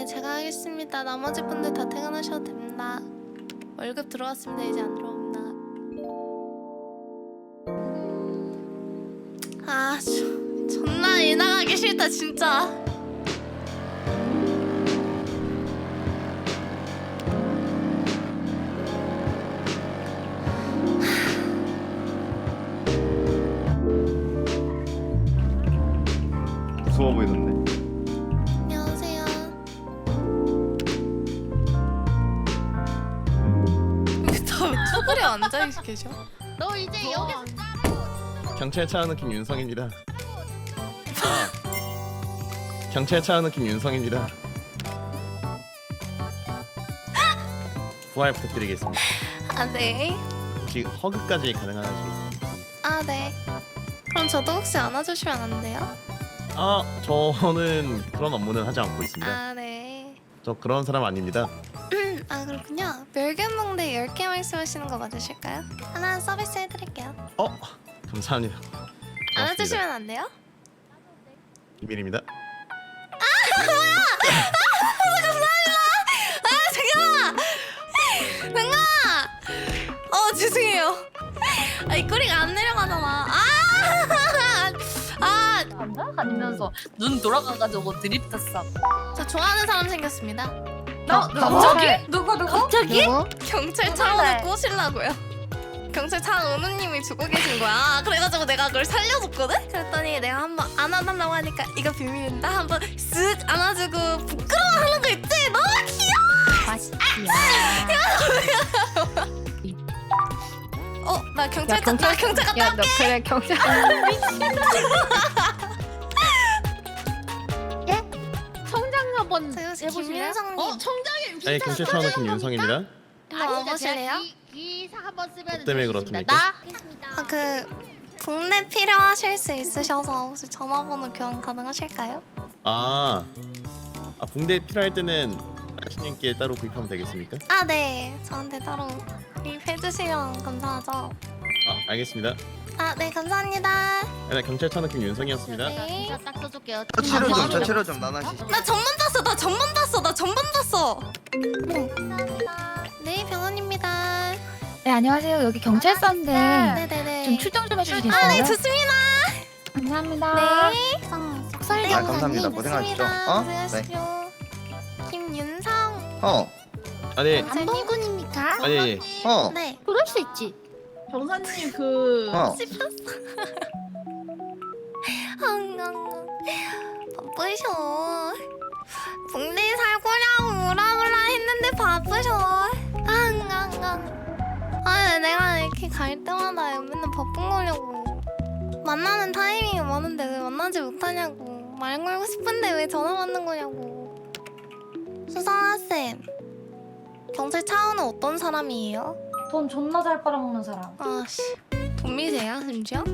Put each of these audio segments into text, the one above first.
네, 제가 하겠습니다. 나머지 분들 다 퇴근하셔도 됩니다. 월급 들어왔습니다. 이제 안 들어옵니다. 아, 저, 존나 일 나가기 싫다 진짜. 앉아 계셔? 너 이제 여기서 경찰차 느낌 윤성입니다. 아, 경찰차 느낌 윤성입니다. 부활 부탁드리겠습니다. 아 네. 혹시 허그까지 가능하시겠습니까? 아 네. 그럼 저도 혹시 안아주시면 안 돼요? 아, 저는 그런 업무는 하지 않고 있습니다. 아 네. 저 그런 사람 아닙니다. 아 그렇군요. 멸균봉대 10개 말씀하시는 거 맞으실까요? 하나 서비스 해드릴게요. 어, 감사합니다. 고맙습니다. 안아주시면 안 돼요? 비밀입니다. 아 잠깐만! 잠깐만! 어 죄송해요. 아이 꼬리가 안 내려가잖아. 아! 아! 다니면서 눈 돌아가가지고 드립 탔어. 저 좋아하는 사람 생겼습니다. 너 갑자기? 누구 누구? 갑자기? 누구? 경찰 누군데? 차원을 꼬시려고요. 경찰 차 은우님이 죽어 계신 거야. 아, 그래가지고 내가 그걸 살려줬거든? 그랬더니 내가 한번 안아달라고 하니까 이거 비밀인다. 한번 쓱 안아주고 부끄러워하는 거 있지? 너무 귀여워! 어, 나 경찰 차, 나 경찰 갔다 야, 너 그래 경찰. 한번 저 해보실래요? 김윤성님 어, 청장이 네, 경찰차 느낌 윤성입니다. 일로 와보실래요? 기사 한번 쓰면 뭐 때문에 그렇습니까? 나 아, 그 국내 필요하실 수 있으셔서 혹시 전화번호 교환 가능하실까요? 아, 아 붕대 필요할 때는 아신님께 따로 구입하면 되겠습니까? 아, 네. 저한테 따로 구입해 주시면 감사하죠. 아, 알겠습니다. 아, 네, 감사합니다. 네, 경찰차 느낌 윤성이었습니다. 네. 진짜 딱 써줄게요. 저 치료 좀, 저 아, 치료 좀 나나시. 나 전문 땄어, 나 전문 땄어, 나 전문 땄어. 네. 감사합니다. 네, 병원입니다. 네 안녕하세요 여기 경찰서인데 네네네. 좀 출정 좀 해주시겠어요? 아, 네, 좋습니다. 감사합니다. 네. 목소리 아, 감사합니다. 고생하셨죠? 어? 고생하십시오. 김윤성. 어, 아, 네. 안봉군입니까? 아, 예, 예. 어, 네. 그럴 수 있지. 정사님 그 어. 엉엉엉. 바쁘셔. 붕대 살고냐고 우라부라 했는데 바쁘셔. 엉엉엉. 아니 내가 이렇게 갈 때마다 맨날 바쁜 거냐고. 만나는 타이밍이 많은데 왜 만나지 못하냐고. 말 걸고 싶은데 왜 전화 받는 거냐고. 수상아 쌤. 경찰 차은은 어떤 사람이에요? 돈 존나 잘 빨아먹는 사람. 아씨. 돈미세야 심지어?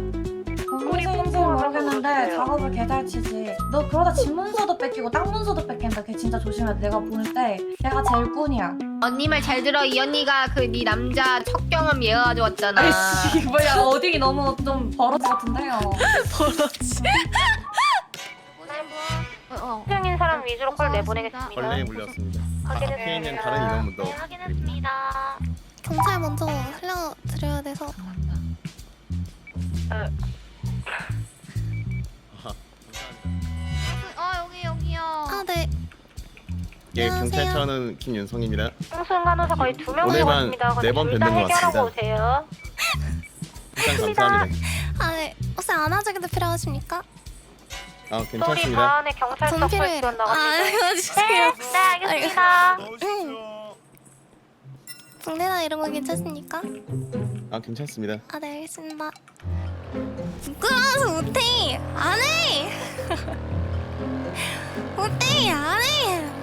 우리 생생 모르겠는데 작업을 개잘 치지. 너 그러다 집 문서도 뺏기고 땅 문서도 뺏긴다. 걔 진짜 조심해. 내가 보낼 때 걔가 제일 꾼이야. 언니 말 잘 들어. 이 언니가 그 네 남자 첫 경험 예언 왔잖아. 아이씨 뭐야 어디 너무 좀 버릇 같은데요. 버러지. 어. 수령인 사람 위주로 콜 내보내겠습니다. 벌레에 물렸습니다. 아, 앞에 있는 다른 인원분도 네, 확인했습니다. 경찰 먼저 살려드려야 돼서 아 예, 안녕하세요. 경찰차는 김윤성입니다. 홍순 간호사 거의 두명 오늘만 오셨습니다. 네번 둘다 뵙는 것 해결하고 같습니다. 오세요. 일단 감사합니다. 아 네. 혹시 안아주기도 필요하십니까? 아, 소리 괜찮습니다. 바안에 경찰서 돈콜 필요해요. 지원 아. 안아주세요. 네, 네 알겠습니다. 붕대나 이런 거 괜찮습니까? 아, 괜찮습니다. 아 네 알겠습니다. 부끄러워서 못해. 안 해. 못해 안 해.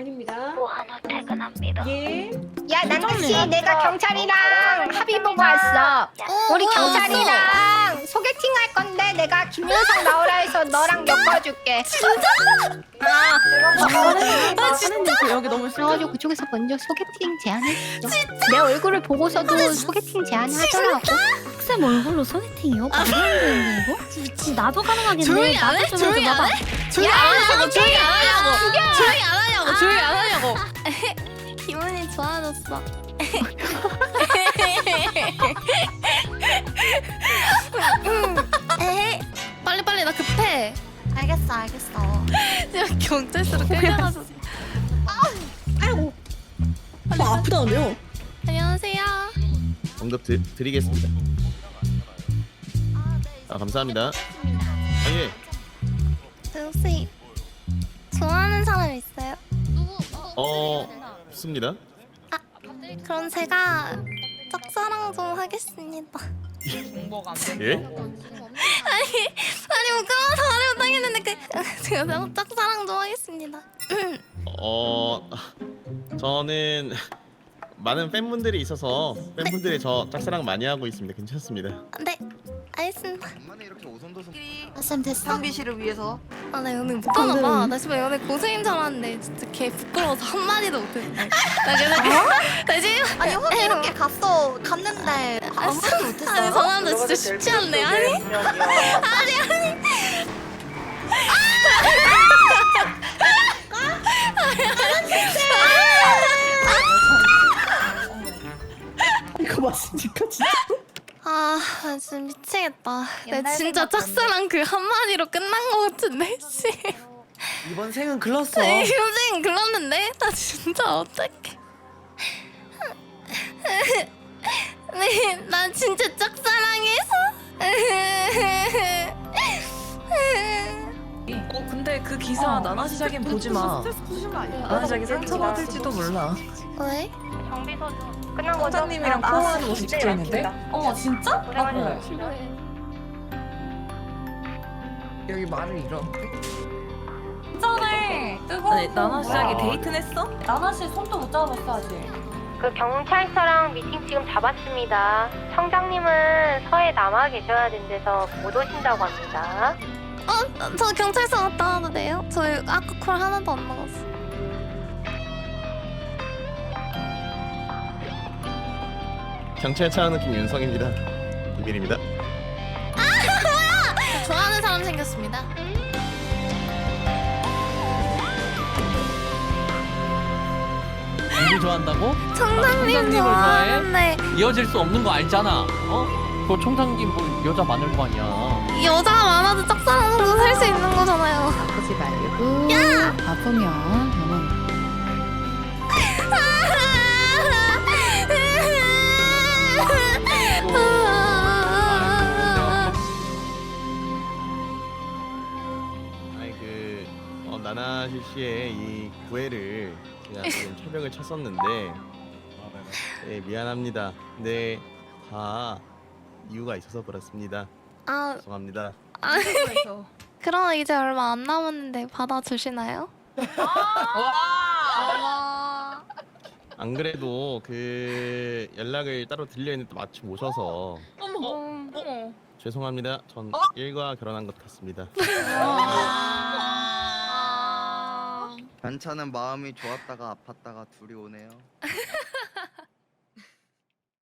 네 병원입니다. 모한호 퇴근합니다. 예. 야 남자씨 내가 경찰이랑 합의 보고 왔어. 어, 우리 경찰이랑 소개팅 할 건데 내가 김윤성 나오라 해서 너랑 엮어줄게. 진짜? 아. 아 진짜? 여기 너무 싫어. 그래가지고 그쪽에서 먼저 소개팅 제안했어. 내 얼굴을 보고서도 소개팅 제안을 하더라고. 학생 얼굴로 소개팅이요? 말도 안 되는데 이거? 진짜 나도 가능하겠네. 조용히 안 해? 나도 좀 조용히 안. 해? 조용히 안 하냐고 조용히 안 하냐고 조용히 안 하냐고 조용히 안 하냐고 기분이 좋아졌어 에헤 빨리 빨리 나 급해 알겠어 알겠어. 지금 경찰서로 끌려가서 아이고. 뭐 아프다네요. 안녕하세요 언급 드, 드리겠습니다. 아 감사합니다. 아예 저 혹시 좋아하는 사람 있어요? 어 없습니다. 그럼 제가 짝사랑 좀 하겠습니다 예? 아니 뭐 그런 사람이 못하겠는데 그 제가 짝사랑 좀 하겠습니다 어 저는 많은 팬분들이 있어서 팬분들이 저 짝사랑 많이 하고 있습니다. 괜찮습니다. 네 알겠습니다 엄마는 이렇게 오손도손 쌤 됐어? 상비 씨를 위해서. 아 나 연애 못하나 봐. 나 지금 연애 고생인 줄 알았는데 진짜 개 부끄러워서 한 마디도 못했어. 나 그래서 나 지금 아니 형이 이렇게 갔어 갔는데 아무 말도 아니 못했어요. 저 남자 진짜 쉽지 않네. 아니 아니 맞습니까 진짜? 아, 나 진짜 미치겠다. 나 옛날 진짜 생각 짝사랑 그 한마디로 끝난 거 같은데, 씨. 이번 생은 글렀어. 네, 효진 글렀는데? 나 진짜 어떡해. 네, 나 진짜 짝사랑해서. 어 근데 그 기사 나나 시작엔 보지 마. 스트레스 푸시는 거 아니야? 나나 시작에 상처받을지도 몰라. 왜? 정비소 끝난 거죠? 사장님이랑 아, 포옹하는 모습 찍혀 있는데? 어 진짜? 아 그래. 여기 말을 잃어. 진짜네. 뜨거워. 아니 나나 시작에 데이트는 했어? 나나 씨 손도 못 잡아봤어 아직. 그 경찰서랑 미팅 지금 잡았습니다. 청장님은 서해 남아 계셔야 된대서 못 오신다고 합니다. 어, 저 경찰서 갔다 와도 돼요? 저희 아까 콜 하나도 안 먹었어. 경찰차 느낌 윤성입니다. 비밀입니다. 저 좋아하는 사람 생겼습니다. 누구 좋아한다고? 청장님 청장님을 좋아해? 좋아하는데 이어질 수 없는 거 알잖아. 어? 그 총장님 뭐 여자 많을 거 아니야. 여자가 많아도 짝사랑으로 살 수 있는 거잖아요. 아프지 말고 야! 아프면 병원 아니 그 어, 나나 씨의 이 구애를 제가 좀 철벽을 쳤었는데 네, 미안합니다. 근데 다 이유가 있어서 그렇습니다. 아, 죄송합니다. 그래서. 그럼 이제 얼마 안 남았는데 받아주시나요? 안 그래도 그 연락을 따로 드려 있는데 마침 오셔서 어머. 어머. 죄송합니다. 전 일과 결혼한 것 같습니다. 반찬은 마음이 좋았다가 아팠다가 둘이 오네요